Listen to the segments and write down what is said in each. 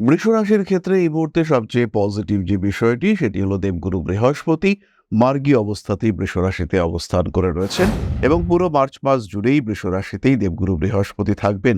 বৃষ রাশির ক্ষেত্রে এই মুহূর্তে সবচেয়ে পজিটিভ যে বিষয়টি, সেটি হলো দেবগুরু বৃহস্পতি। মার্গী অবস্থাতেই বৃষরাশিতে অবস্থান করে রয়েছেন এবং পুরো মার্চ মাস জুড়েই বৃষ রাশিতেই দেবগুরু বৃহস্পতি থাকবেন।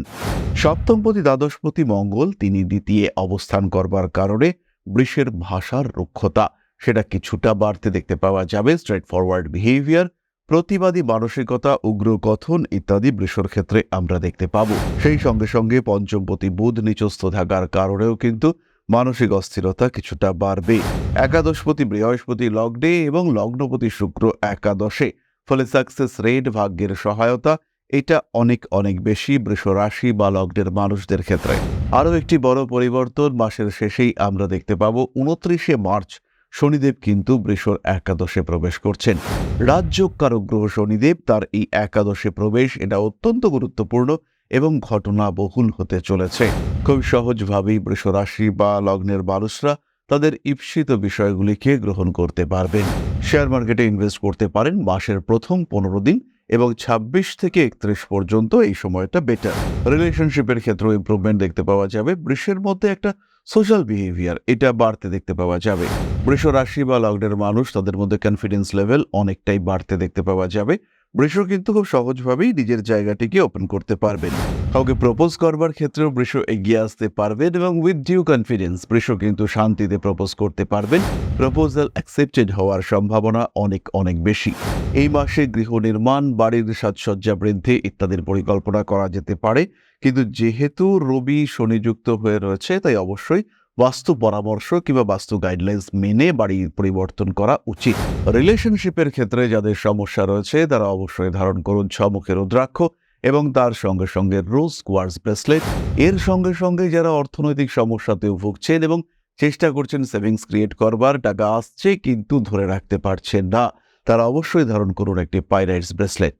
সপ্তমপতি দ্বাদশপতি মঙ্গল, তিনি দ্বিতীয় অবস্থান করবার কারণে বৃষের ভাষার রুক্ষতা, সেটা কিছুটা বাড়তে দেখতে পাওয়া যাবে। স্ট্রেট ফরওয়ার্ড বিহেভিয়ার প্রতিবাদী মানসিকতা উগ্র কথন ইত্যাদি বৃষর ক্ষেত্রে আমরা দেখতে পাব। সেই সঙ্গে সঙ্গে পঞ্চমপতি বুধ নিচস্থ থাকার কারণেও কিন্তু মানসিক অস্থিরতা কিছুটা বাড়বে। একাদশপতি বৃহস্পতি লগ্নে এবং লগ্নপতি শুক্র একাদশে। ফলে সাকসেস রেট ভাগ্যের সহায়তা, এটা অনেক অনেক বেশি বৃষ রাশি বা লগ্নের মানুষদের ক্ষেত্রে। আরও একটি বড় পরিবর্তন মাসের শেষেই আমরা দেখতে পাব, উনত্রিশে মার্চ শনিদেব কিন্তু বৃষর একাদশে প্রবেশ করছেন। রাজ্যকারক গ্রহ শনিদেব তার এই একাদশে প্রবেশ, এটা অত্যন্ত গুরুত্বপূর্ণ এবং ঘটনা বহুল হতে চলেছে। খুব সহজভাবেই বৃষরাশি বা লগ্নের মানুষরা তাদের ঈপ্সিত বিষয়গুলিকে গ্রহণ করতে পারবেন। শেয়ার মার্কেটে ইনভেস্ট করতে পারেন, মাসের প্রথম পনেরো দিন এবং ২৬ থেকে একত্রিশ পর্যন্ত এই সময়টা বেটার রিলেশনশিপের ক্ষেত্রেও ইম্প্রুভমেন্ট দেখতে পাওয়া যাবে। বৃষের মধ্যে একটা সোশ্যাল বিহেভিয়ার এটা বাড়তে দেখতে পাওয়া যাবে। বৃষ রাশি বা লগ্নের মানুষ, তাদের মধ্যে কনফিডেন্স লেভেল অনেকটাই বাড়তে দেখতে পাওয়া যাবে। বৃষ কিন্তু খুব সহজভাবেই নিজের জায়গাটিকে ওপেন করতে পারবেন। কাউকে প্রপোজ করবার ক্ষেত্রেও বৃষ এগিয়ে আসতে পারবেন এবং উইথ ডিউ কনফিডেন্স বৃষ কিন্তু শান্তিতে প্রপোজ করতে পারবেন। প্রপোজাল অ্যাকসেপ্টেড হওয়ার সম্ভাবনা অনেক অনেক বেশি। এই মাসে গৃহ নির্মাণ, বাড়ির সাজসজ্জা বৃদ্ধি ইত্যাদির পরিকল্পনা করা যেতে পারে। কিন্তু যেহেতু রবি শনিযুক্ত হয়ে রয়েছে, তাই অবশ্যই বাস্তু পরামর্শ কিংবা বাস্তু গাইডলাইন্স মেনে বাড়ি পরিবর্তন করা উচিত। রিলেশনশিপের ক্ষেত্রে যাদের সমস্যা রয়েছে, তারা অবশ্যই ধারণ করুন ছমুখের রুদ্রাক্ষ এবং তার সঙ্গে সঙ্গে রোজ কোয়ার্স ব্রেসলেট এর সঙ্গে সঙ্গে যারা অর্থনৈতিক সমস্যাতেও ভুগছেন এবং চেষ্টা করছেন সেভিংস ক্রিয়েট করবার, টাকা আসছে কিন্তু ধরে রাখতে পারছেন না, তারা অবশ্যই ধারণ করুন একটি পাইরাইটস ব্রেসলেট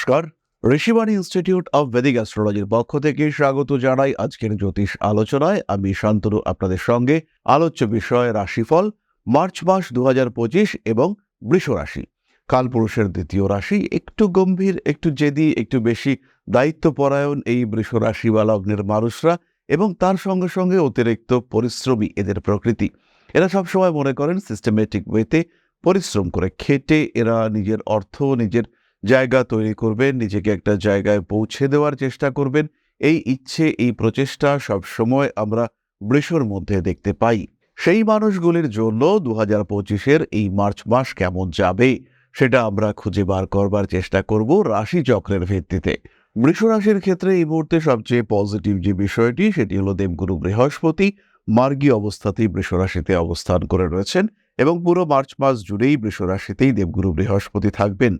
নমস্কার। ঋষিবাণী ইনস্টিটিউট অব বেদিক অ্যাস্ট্রোলজির পক্ষ থেকে স্বাগত জানাই আজকের জ্যোতিষ আলোচনায়। আমি শান্তনু, আপনাদের সঙ্গে আলোচ্য বিষয় রাশিফল, মার্চ মাস দু এবং বৃষ রাশি। কালপুরুষের দ্বিতীয় রাশি, একটু গম্ভীর, একটু জেদি, একটু বেশি দায়িত্বপরায়ণ এই বৃষ রাশি বা লগ্নের মানুষরা এবং তার সঙ্গে সঙ্গে অতিরিক্ত পরিশ্রমী এদের প্রকৃতি। এরা সবসময় মনে করেন সিস্টেমেটিক ওয়েতে পরিশ্রম করে, খেটে এরা নিজের অর্থ, নিজের জায়গা তৈরি করবেন, নিজেকে একটা জায়গায় পৌঁছে দেওয়ার চেষ্টা করবেন। এই ইচ্ছে, এই প্রচেষ্টা সব সময় আমরা বৃষর মধ্যে দেখতে পাই। সেই মানুষগুলির জন্য দু হাজার পঁচিশের এই মার্চ মাস কেমন যাবে, সেটা আমরা খুঁজে বার করবার চেষ্টা করব রাশি চক্রের ভিত্তিতে। বৃষ রাশির ক্ষেত্রে এই মুহূর্তে সবচেয়ে পজিটিভ যে বিষয়টি, সেটি হলো দেবগুরু বৃহস্পতি। মার্গী অবস্থাতেই বৃষ রাশিতে অবস্থান করে রয়েছেন এবং পুরো মার্চ মাস জুড়েই বৃষ রাশিতেই দেবগুরু বৃহস্পতি থাকবেন।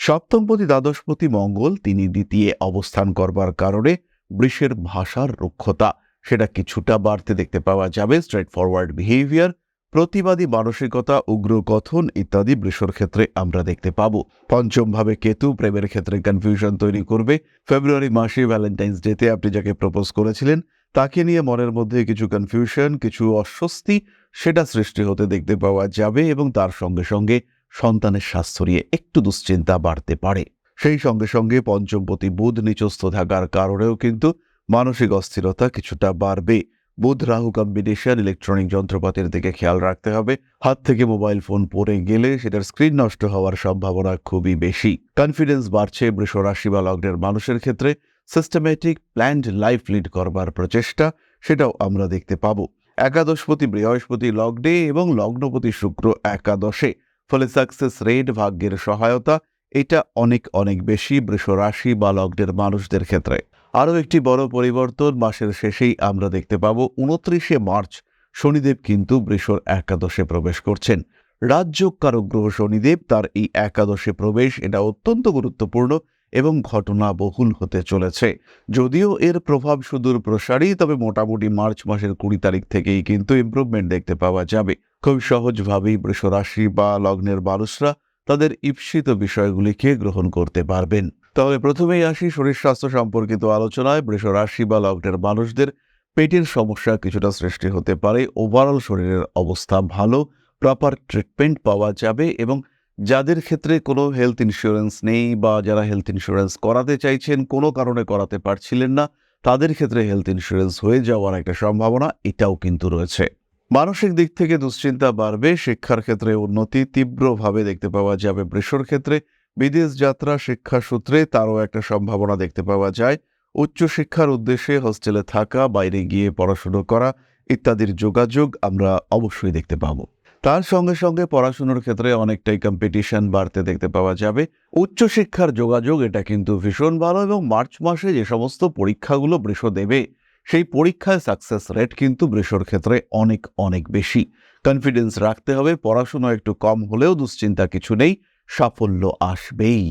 সপ্তমপতি দ্বাদশপতি মঙ্গল তিনি দ্বিতীয় অবস্থান করবার কারণে বৃষের ভাষার রুক্ষতা, সেটা কিছুটা বাড়তে দেখতে পাওয়া যাবে। স্ট্রেট ফরওয়ার্ড বিহেভিয়ার প্রতিবাদী মানসিকতা, উগ্র কথন ইত্যাদি বৃষর ক্ষেত্রে আমরা দেখতে পাব। পঞ্চমভাবে কেতু, প্রেমের ক্ষেত্রে কনফিউশন তৈরি করবে। ফেব্রুয়ারি মাসে ভ্যালেন্টাইন্স ডেতে আপনি যাকে প্রপোজ করেছিলেন, তাকে নিয়ে মনের মধ্যে কিছু কনফিউশন কিছু অস্বস্তি, সেটা সৃষ্টি হতে দেখতে পাওয়া যাবে এবং তার সঙ্গে সঙ্গে সন্তানের স্বাস্থ্য নিয়ে একটু দুশ্চিন্তা বাড়তে পারে। সেই সঙ্গে সঙ্গে পঞ্চমপতি বুধ নিচস্থ থাকার কারণেও কিন্তু মানসিক অস্থিরতা কিছুটা বাড়বে। বুধ রাহু কম্বিনেশন ইলেকট্রনিক যন্ত্রপাতির দিকে খেয়াল রাখতে হবে। হাত থেকে মোবাইল ফোন পড়ে গেলে সেটার স্ক্রিন নষ্ট হওয়ার সম্ভাবনা খুবই বেশি। কনফিডেন্স বাড়ছে বৃষ রাশি বা লগ্নের মানুষের ক্ষেত্রে। সিস্টেম্যাটিক প্ল্যান্ড লাইফ লিড করবার প্রচেষ্টা, সেটাও আমরা দেখতে পাব। একাদশপতি, বৃহস্পতি লগ্নে এবং লগ্নপতি শুক্র একাদশে। ফলে সাকসেস রেট ভাগ্যের সহায়তা, এটা অনেক অনেক বেশি বৃষ রাশি বা লগ্নের মানুষদের ক্ষেত্রে। আরও একটি বড় পরিবর্তন, মাসের শেষেই আমরা দেখতে পাব উনত্রিশে মার্চ, শনিদেব কিন্তু বৃষর একাদশে প্রবেশ করছেন। রাজ্য কারক গ্রহ শনিদেব, তার এই একাদশে প্রবেশ, এটা অত্যন্ত গুরুত্বপূর্ণ। এবং ঘটনা বহুল হতে চলেছে। যদিও এর প্রভাব সুদূর প্রসারী, তবে মোটামুটি মার্চ মাসের কুড়ি তারিখ থেকেই কিন্তু ইমপ্রুভমেন্ট দেখতে পাওয়া যাবে। খুব সহজভাবেই বৃষ রাশি বা লগ্নের মানুষরা তাদের ঈপ্সিত বিষয়গুলিকে গ্রহণ করতে পারবেন। তাহলে প্রথমেই আসি শরীর স্বাস্থ্য সম্পর্কিত আলোচনায়। বৃষরাশি বা লগ্নের মানুষদের পেটের সমস্যা কিছুটা সৃষ্টি হতে পারে। ওভারঅল শরীরের অবস্থা ভালো প্রপার ট্রিটমেন্ট পাওয়া যাবে এবং যাদের ক্ষেত্রে কোনো হেলথ ইন্স্যুরেন্স নেই বা যারা হেলথ ইন্স্যুরেন্স করাতে চাইছেন, কোনো কারণে করাতে পারছিলেন না, তাদের ক্ষেত্রে হেলথ ইন্স্যুরেন্স হয়ে যাওয়ার একটা সম্ভাবনা এটাও কিন্তু রয়েছে। মানসিক দিক থেকে দুশ্চিন্তা বাড়বে, শিক্ষার ক্ষেত্রে উন্নতি তীব্রভাবে দেখতে পাওয়া যাবে। বৃষর ক্ষেত্রে বিদেশ যাত্রা, শিক্ষা সূত্রে তারও একটা সম্ভাবনা দেখতে পাওয়া যায়। উচ্চশিক্ষার উদ্দেশ্যে হোস্টেলে থাকা, বাইরে গিয়ে পড়াশুনো করা, ইত্যাদির যোগাযোগ আমরা অবশ্যই দেখতে পাবো। তার সঙ্গে সঙ্গে পড়াশুনোর ক্ষেত্রে অনেকটাই কম্পিটিশন বাড়তে দেখতে পাওয়া যাবে। উচ্চশিক্ষার যোগাযোগ, এটা কিন্তু ভীষণ ভালো এবং মার্চ মাসে যে সমস্ত পরীক্ষাগুলো বৃষ দেবে, সেই পরীক্ষায় সাকসেস রেট কিন্তু বৃষর ক্ষেত্রে অনেক অনেক বেশি। কনফিডেন্স রাখতে হবে, পড়াশুনো একটু কম হলেও দুশ্চিন্তা কিছু নেই, সাফল্য আসবেই।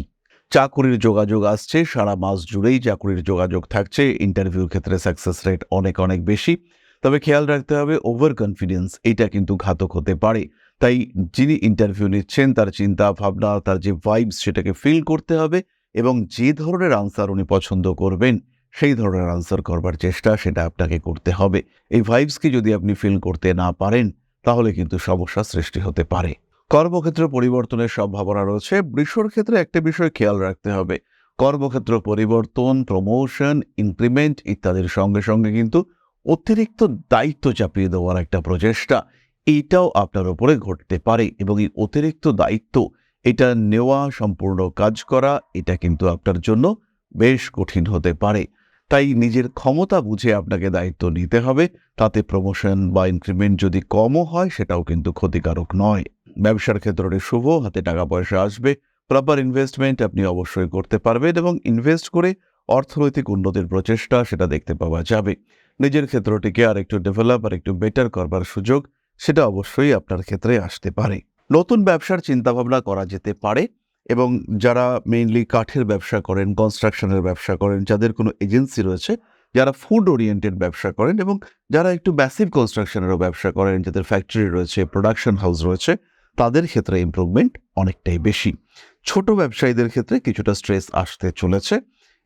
চাকুরির যোগাযোগ আসছে, সারা মাস জুড়েই চাকুরির যোগাযোগ থাকছে ইন্টারভিউর ক্ষেত্রে সাকসেস রেট অনেক অনেক বেশি। তবে খেয়াল রাখতে হবে ওভার কনফিডেন্স এটা কিন্তু ঘাতক হতে পারে। তাই যিনি ইন্টারভিউ নিচ্ছেন, তার চিন্তা, ভাবনা, তার যে ভাইবস সেটাকে ফিল করতে হবে এবং যে ধরনের আনসার উনি পছন্দ করবেন, সেই ধরনের আনসার করবার চেষ্টা সেটা আপনাকে করতে হবে। এই ভাইবসকে যদি আপনি ফিল করতে না পারেন, তাহলে কিন্তু সমস্যা সৃষ্টি হতে পারে। কর্মক্ষেত্র পরিবর্তনের সম্ভাবনা রয়েছে, বৃষর ক্ষেত্রে একটা বিষয় খেয়াল রাখতে হবে। কর্মক্ষেত্র পরিবর্তন প্রমোশন ইনক্রিমেন্ট ইত্যাদির সঙ্গে সঙ্গে কিন্তু অতিরিক্ত দায়িত্ব চাপিয়ে দেওয়ার একটা প্রচেষ্টা এইটাও আপনার উপরে ঘটতে পারে এবং এই অতিরিক্ত দায়িত্ব, এটা নেওয়া, সম্পূর্ণ কাজ করা, এটা কিন্তু আপনার জন্য বেশ কঠিন হতে পারে। তাই নিজের ক্ষমতা বুঝে আপনাকে দায়িত্ব নিতে হবে, তাতে প্রমোশন বা ইনক্রিমেন্ট যদি কমও হয়, সেটাও কিন্তু ক্ষতিকারক নয়। ব্যবসার ক্ষেত্রে শুভ, হাতে টাকা পয়সা আসবে প্রপার ইনভেস্টমেন্ট আপনি অবশ্যই করতে পারবেন এবং ইনভেস্ট করে অর্থনৈতিক উন্নতির প্রচেষ্টা সেটা দেখতে পাওয়া যাবে। নিজের ক্ষেত্রটিকে আর একটু ডেভেলপ আর একটু বেটার করবার সুযোগ, সেটা অবশ্যই আপনার ক্ষেত্রে আসতে পারে। নতুন ব্যবসার চিন্তাভাবনা করা যেতে পারে এবং যারা মেইনলি কাঠের ব্যবসা করেন কনস্ট্রাকশনের ব্যবসা করেন, যাদের কোনো এজেন্সি রয়েছে, যারা ফুড ওরিয়েন্টেড ব্যবসা করেন এবং যারা একটু ম্যাসিভ কনস্ট্রাকশনেরও ব্যবসা করেন, যাদের ফ্যাক্টরি রয়েছে প্রোডাকশন হাউস রয়েছে, তাদের ক্ষেত্রে ইমপ্রুভমেন্ট অনেকটাই বেশি। ছোট ব্যবসায়ীদের ক্ষেত্রে কিছুটা স্ট্রেস আসতে চলেছে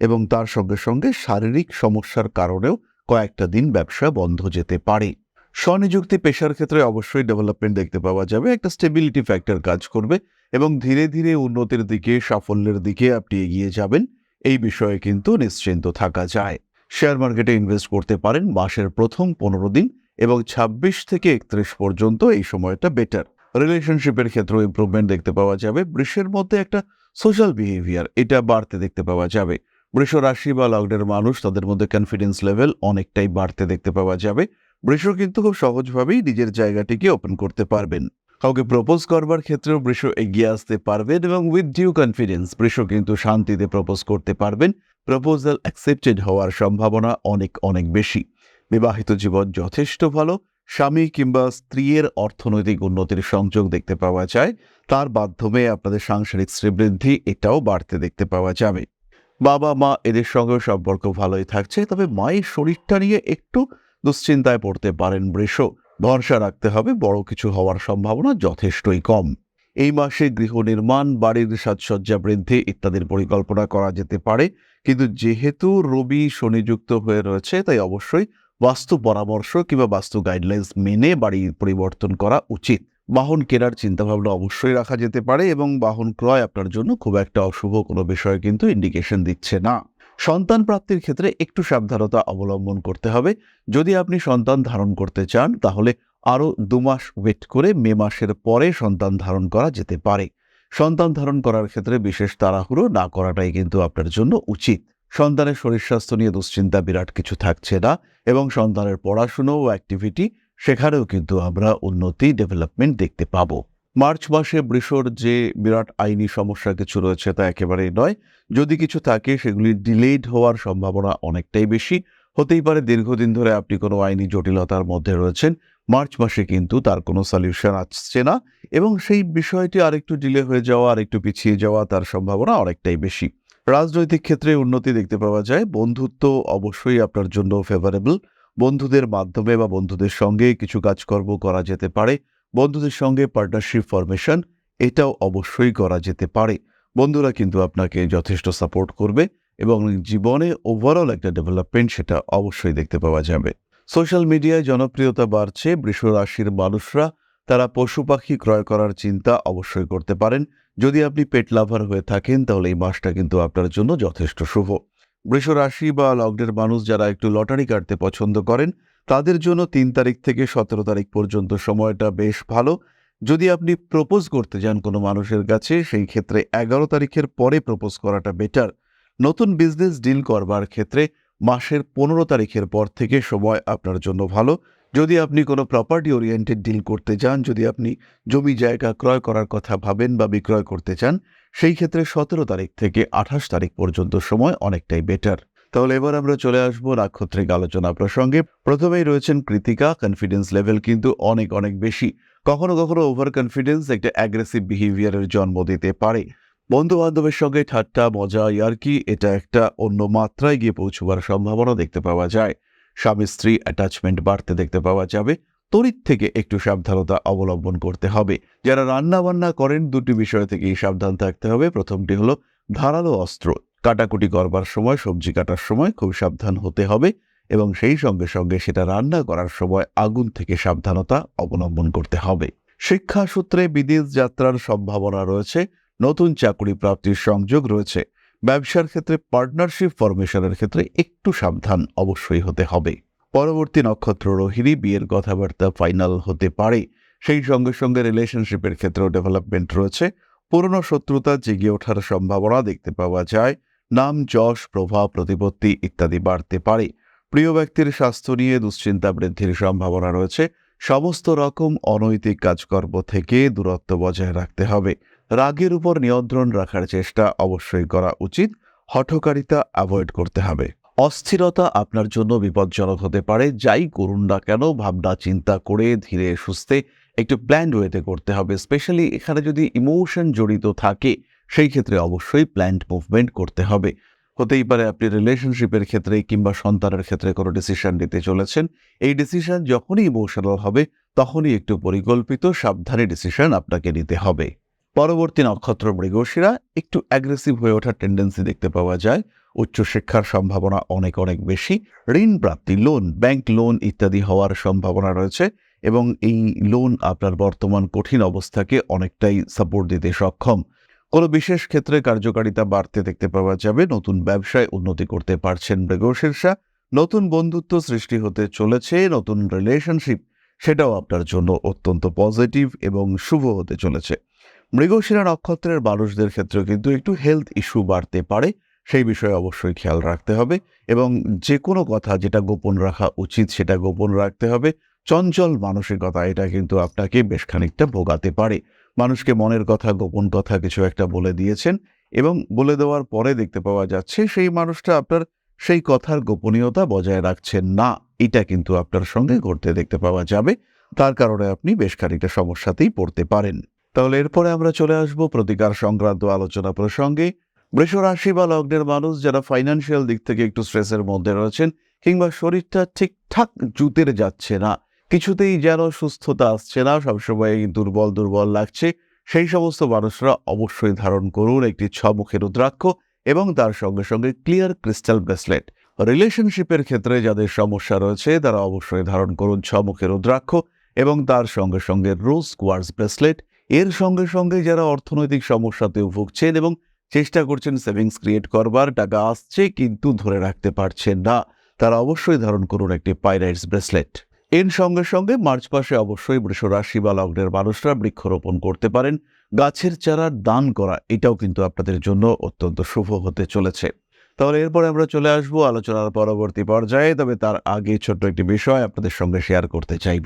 এবং তার সঙ্গে সঙ্গে শারীরিক সমস্যার কারণেও কয়েকটা দিন ব্যবসা বন্ধ যেতে পারে। স্বনিযুক্তি পেশার ক্ষেত্রে অবশ্যই ডেভেলপমেন্ট দেখতে পাওয়া যাবে, একটা স্টেবিলিটি ফ্যাক্টর কাজ করবে এবং ধীরে ধীরে উন্নতির দিকে, সাফল্যের দিকে আপনি এগিয়ে যাবেন। এই বিষয়ে কিন্তু নিশ্চিন্ত থাকা যায়। শেয়ার মার্কেটে ইনভেস্ট করতে পারেন মাসের প্রথম পনেরো দিন এবং ২৬ থেকে একত্রিশ পর্যন্ত এই সময়টা বেটার রিলেশনশিপের ক্ষেত্রেও ইম্প্রুভমেন্ট দেখতে পাওয়া যাবে। বৃষের মধ্যে একটা সোশ্যাল বিহেভিয়ার এটা বাড়তে দেখতে পাওয়া যাবে। বৃষ রাশি বা লগ্নের মানুষ তাদের মধ্যে কনফিডেন্স লেভেল অনেকটাই বাড়তে দেখতে পাওয়া যাবে। বৃষ কিন্তু খুব সহজভাবেই নিজের জায়গাটিকে ওপেন করতে পারবেন। কাউকে প্রপোজ করবার ক্ষেত্রেও বৃষ এগিয়ে আসতে পারবেন এবং উইথ ডিউ কনফিডেন্স বৃষ কিন্তু শান্তিতে প্রপোজ করতে পারবেন। প্রপোজাল অ্যাকসেপ্টেড হওয়ার সম্ভাবনা অনেক অনেক বেশি। বিবাহিত জীবন যথেষ্ট ভালো। স্বামী কিংবা স্ত্রীর অর্থনৈতিক উন্নতির সংযোগ দেখতে পাওয়া যায়। তার মাধ্যমে আপনাদের সাংসারিক শ্রীবৃদ্ধি এটাও বাড়তে দেখতে পাওয়া যাবে। বাবা, মা এদের সঙ্গেও সম্পর্ক ভালোই থাকছে, তবে মায়ের শরীরটা নিয়ে একটু দুশ্চিন্তায় পড়তে পারেন বৃষ। ভরসা রাখতে হবে, বড় কিছু হওয়ার সম্ভাবনা যথেষ্টই কম। এই মাসে গৃহ নির্মাণ, বাড়ির সাজসজ্জা বৃদ্ধি ইত্যাদির পরিকল্পনা করা যেতে পারে, কিন্তু যেহেতু রবি শনিযুক্ত হয়ে রয়েছে, তাই অবশ্যই বাস্তু পরামর্শ কিংবা বাস্তু গাইডলাইন্স মেনে বাড়ি পরিবর্তন করা উচিত। বাহন কেনার চিন্তাভাবনা অবশ্যই রাখা যেতে পারে এবং বাহন ক্রয় আপনার জন্য খুব একটা অশুভ কোনো বিষয় কিন্তু ইন্ডিকেশন দিচ্ছে না। সন্তান প্রাপ্তির ক্ষেত্রে একটু সাবধানতা অবলম্বন করতে হবে। যদি আপনি সন্তান ধারণ করতে চান, তাহলে আরও দু মাস ওয়েট করে মে মাসের পরে সন্তান ধারণ করা যেতে পারে। সন্তান ধারণ করার ক্ষেত্রে বিশেষ তাড়াহুড়ো না করাটাই কিন্তু আপনার জন্য উচিত। সন্তানের শরীর স্বাস্থ্য নিয়ে দুশ্চিন্তা বিরাট কিছু থাকছে না এবং সন্তানের পড়াশুনো ও অ্যাক্টিভিটি সেখানেও কিন্তু আমরা উন্নতি ডেভেলপমেন্ট দেখতে পাবো। মার্চ মাসে বৃষর যে বিরাট আইনি সমস্যা কিছু রয়েছে তা একেবারেই নয়। যদি কিছু থাকে, সেগুলি ডিলেড হওয়ার সম্ভাবনা অনেকটাই বেশি। হতেই পারে দীর্ঘদিন ধরে আপনি কোনো আইনি জটিলতার মধ্যে রয়েছেন। মার্চ মাসে কিন্তু তার কোনো সলিউশন আসছে না এবং সেই বিষয়টি আরেকটু ডিলে হয়ে যাওয়া, আরেকটু পিছিয়ে যাওয়া তার সম্ভাবনা অনেকটাই বেশি। রাজনৈতিক ক্ষেত্রে উন্নতি দেখতে পাওয়া যায়। বন্ধুত্ব অবশ্যই আপনার জন্য ফেভারেবল বন্ধুদের মাধ্যমে বা বন্ধুদের সঙ্গে কিছু কাজকর্ম করা যেতে পারে, বন্ধুদের সঙ্গে পার্টনারশিপ ফরমেশন এটাও অবশ্যই করা যেতে পারে। বন্ধুরা কিন্তু আপনাকে যথেষ্ট সাপোর্ট করবে এবং জীবনে ওভারঅল একটা ডেভেলপমেন্ট সেটা অবশ্যই দেখতে পাওয়া যাবে। সোশ্যাল মিডিয়ায় জনপ্রিয়তা বাড়ছে বৃষ রাশির মানুষরা তারা পশু পাখি ক্রয় করার চিন্তা অবশ্যই করতে পারেন। যদি আপনি পেট লাভার হয়ে থাকেন তাহলে এই মাসটা কিন্তু আপনার জন্য যথেষ্ট শুভ। বৃষ রাশি বা লগ্নের মানুষ যারা একটু লটারি কাটতে পছন্দ করেন, তাদের জন্য তিন তারিখ থেকে সতেরো তারিখ পর্যন্ত সময়টা বেশ ভালো। যদি আপনি প্রপোজ করতে যান কোনো মানুষের কাছে, সেই ক্ষেত্রে এগারো তারিখের পরে প্রপোজ করাটা বেটার। নতুন বিজনেস ডিল করবার ক্ষেত্রে মাসের পনেরো তারিখের পর থেকে সময় আপনার জন্য ভালো। যদি আপনি কোনো প্রপার্টি ওরিয়েন্টেড ডিল করতে যান, যদি আপনি জমি জায়গা ক্রয় করার কথা ভাবেন বা বিক্রয় করতে চান সেই ক্ষেত্রে সতেরো তারিখ থেকে আঠাশ তারিখ পর্যন্ত সময় অনেকটাই বেটার তাহলে এবার আমরা চলে আসব নাক্ষত্রিক আলোচনা প্রসঙ্গে। প্রথমেই রয়েছেন কৃতিকা কনফিডেন্স লেভেল কিন্তু অনেক অনেক বেশি। কখনো কখনো ওভার কনফিডেন্স একটা অ্যাগ্রেসিভ বিহেভিয়ারের জন্ম দিতে পারে। বন্ধু বান্ধবের সঙ্গে ঠাট্টা, মজা, ইয়ার্কি, এটা একটা অন্য মাত্রায় গিয়ে পৌঁছবার সম্ভাবনা দেখতে পাওয়া যায়। স্বামী স্ত্রী অ্যাটাচমেন্ট বাড়তে দেখতে পাওয়া যাবে। তড়িৎ থেকে একটু সাবধানতা অবলম্বন করতে হবে। যারা রান্না বান্না করেন, দুটি বিষয় থেকেই সাবধান থাকতে হবে। প্রথমটি হলো ধারালো অস্ত্র। কাটাকুটি করবার সময়, সবজি কাটার সময় খুব সাবধান হতে হবে এবং সেই সঙ্গে সঙ্গে সেটা রান্না করার সময় আগুন থেকে সাবধানতা অবলম্বন করতে হবে। শিক্ষা সূত্রে বিদেশ যাত্রার সম্ভাবনা রয়েছে। নতুন চাকরি প্রাপ্তির সংযোগ রয়েছে। ব্যবসার ক্ষেত্রে পার্টনারশিপ ফরমেশনের ক্ষেত্রে একটু সাবধান অবশ্যই হতে হবে। পরবর্তী নক্ষত্র রোহিণী বিয়ের কথাবার্তা ফাইনাল হতে পারে। সেই সঙ্গে সঙ্গে রিলেশনশিপের ক্ষেত্রেও ডেভেলপমেন্ট রয়েছে। পুরনো শত্রুতা জেগে ওঠার সম্ভাবনা দেখতে পাওয়া যায়। নাম, যশ, প্রভাব, প্রতিপত্তি ইত্যাদি বাড়তে পারে। প্রিয় ব্যক্তির স্বাস্থ্য নিয়ে দুশ্চিন্তা বৃদ্ধির সম্ভাবনা রয়েছে। সমস্ত রকম অনৈতিক কাজকর্ম থেকে দূরত্ব বজায় রাখতে হবে। রাগের উপর নিয়ন্ত্রণ রাখার চেষ্টা অবশ্যই করা উচিত। হঠকারিতা অ্যাভয়েড করতে হবে। অস্থিরতা আপনার জন্য বিপজ্জনক হতে পারে। যাই করুন না কেন, ভাবনা, চিন্তা করে ধীরে সুস্থে একটু প্ল্যান্ড ওয়েতে করতে হবে। স্পেশালি এখানে যদি ইমোশন জড়িত থাকে, সেই ক্ষেত্রে অবশ্যই প্ল্যান্ড মুভমেন্ট করতে হবে। হতেই পারে আপনি রিলেশনশিপের ক্ষেত্রে কিংবা সন্তানের ক্ষেত্রে কোনো ডিসিশন নিতে চলেছেন। এই ডিসিশন যখনই ইমোশনাল হবে, তখনই একটু পরিকল্পিত, সাবধানে ডিসিশন আপনাকে নিতে হবে। পরবর্তী নক্ষত্র মৃগশিরা একটু অ্যাগ্রেসিভ হয়ে ওঠার টেন্ডেন্সি দেখতে পাওয়া যায়। উচ্চশিক্ষার সম্ভাবনা অনেক অনেক বেশি। ঋণ প্রাপ্তি লোন ব্যাংক লোন ইত্যাদি হওয়ার সম্ভাবনা রয়েছে এবং এই লোন আপনার বর্তমান কঠিন অবস্থাকে অনেকটাই সাপোর্ট দিতে সক্ষম। কোনো বিশেষ ক্ষেত্রে কার্যকারিতা বাড়তে দেখতে পাওয়া যাবে। নতুন ব্যবসায় উন্নতি করতে পারছেন মৃগশীর্ষা নতুন বন্ধুত্ব সৃষ্টি হতে চলেছে, নতুন রিলেশনশিপ সেটাও আপনার জন্য অত্যন্ত পজিটিভ এবং শুভ হতে চলেছে। মৃগশিরা নক্ষত্রের মানুষদের ক্ষেত্রেও কিন্তু একটু হেলথ ইস্যু বাড়তে পারে। সেই বিষয়ে অবশ্যই খেয়াল রাখতে হবে এবং যে কোনো কথা যেটা গোপন রাখা উচিত সেটা গোপন রাখতে হবে। চঞ্চল মানসিকতা এটা কিন্তু আপনাকে বেশ খানিকটা ভোগাতে পারে। মানুষকে মনের কথা, গোপন কথা কিছু একটা বলে দিয়েছেন এবং বলে দেওয়ার পরে দেখতে পাওয়া যাচ্ছে সেই মানুষটা আপনার সেই কথার গোপনীয়তা বজায় রাখছেন না। এটা কিন্তু আপনার সঙ্গে ঘটতে দেখতে পাওয়া যাবে। তার কারণে আপনি বেশ খানিকটা সমস্যাতেই পড়তে পারেন। তাহলে এরপরে আমরা চলে আসব প্রতিকার সংক্রান্ত আলোচনা প্রসঙ্গে। বৃষ রাশি বা লগ্নের মানুষ যারা ফাইন্যান্সিয়াল দিক থেকে একটু স্ট্রেসের মধ্যে রয়েছেন কিংবা শরীরটা ঠিকঠাক জুতের যাচ্ছে না, কিছুতেই যেন সুস্থতা আসছে না সবসময় দুর্বল দুর্বল লাগছে, সেই সমস্ত মানুষরা অবশ্যই ধারণ করুন একটি ছমুখের রুদ্রাক্ষ এবং তার সঙ্গে সঙ্গে ক্লিয়ার ক্রিস্টাল ব্রেসলেট রিলেশনশিপের ক্ষেত্রে যাদের সমস্যা রয়েছে, তারা অবশ্যই ধারণ করুন ছমুখের রুদ্রাক্ষ এবং তার সঙ্গে সঙ্গে রোজ কোয়ার্স ব্রেসলেট এর সঙ্গে সঙ্গে যারা অর্থনৈতিক সমস্যাতেও ভুগছেন এবং চেষ্টা করছেন সেভিংস ক্রিয়েট করবার, টাকা আসছে কিন্তু ধরে রাখতে পারছেন না। তারা অবশ্যই ধারণ করুন একটি পাইরাইটস ব্রেসলেট এর সঙ্গে সঙ্গে মার্চ মাসে অবশ্যই রাশি বা লগ্নের মানুষরা বৃক্ষরোপণ করতে পারেন। গাছের চারা দান করা, এটাও কিন্তু আপনাদের জন্য অত্যন্ত শুভ হতে চলেছে। তাহলে এরপরে আমরা চলে আসব আলোচনার পরবর্তী পর্যায়ে, তবে তার আগে ছোট্ট একটি বিষয় আপনাদের সঙ্গে শেয়ার করতে চাইব।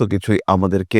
কিছুই আমাদেরকে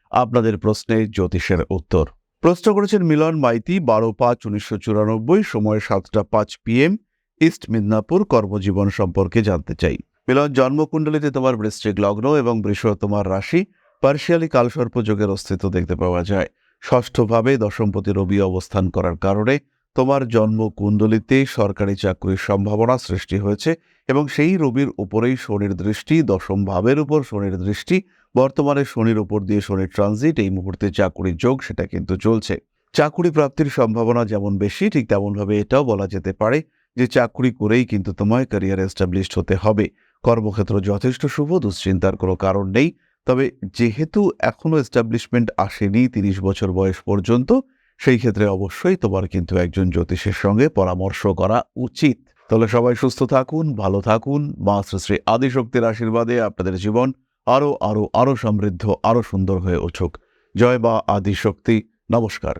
আপনাদের প্রশ্নে জ্যোতিষের উত্তর। প্রশ্ন করেছেন মিলন মাইতি, বারো পাঁচ, উনিশশো চুরানব্বই, সময় সাতটা পাঁচ পিএম, ইস্ট মিদনাপুর, কর্মজীবন সম্পর্কে জানতে চাই। মিলন, জন্মকুণ্ডলিতে তোমার বৃষ্টিক লগ্ন এবং বৃষ তোমার রাশি, পার্শিয়ালি কালসর্প যোগের অস্তিত্ব দেখতে পাওয়া যায়। ষষ্ঠভাবে দশমপতি রবি অবস্থান করার কারণে তোমার জন্ম কুণ্ডলিতে সরকারি চাকরির সম্ভাবনা সৃষ্টি হয়েছে এবং সেই রবির উপরেই শনির দৃষ্টি, দশম ভাবের উপর শনির দৃষ্টি, বর্তমানে শনির উপর দিয়ে শনির ট্রানজিট এই মুহূর্তে চাকুরির যোগ সেটা কিন্তু চলছে। চাকুরি প্রাপ্তির সম্ভাবনা যেমন বেশি, ঠিক তেমনভাবে এটাও বলা যেতে পারে যে চাকুরি করেই কিন্তু তোমায় ক্যারিয়ার এস্টাবলিশড হতে হবে। কর্মক্ষেত্র যথেষ্ট শুভ, দুশ্চিন্তার কোনো কারণ নেই। তবে যেহেতু এখনও এস্টাবলিশমেন্ট আসেনি তিরিশ বছর বয়স পর্যন্ত সেই ক্ষেত্রে অবশ্যই তোমার কিন্তু একজন জ্যোতিষের সঙ্গে পরামর্শ করা উচিত। তাহলে সবাই সুস্থ থাকুন, ভালো থাকুন। মা শ্রী আদিশক্তির আশীর্বাদে আপনাদের জীবন আরও আরও আরও সমৃদ্ধ আরও সুন্দর হয়ে উঠুক। জয় বা আদিশক্তি। নমস্কার।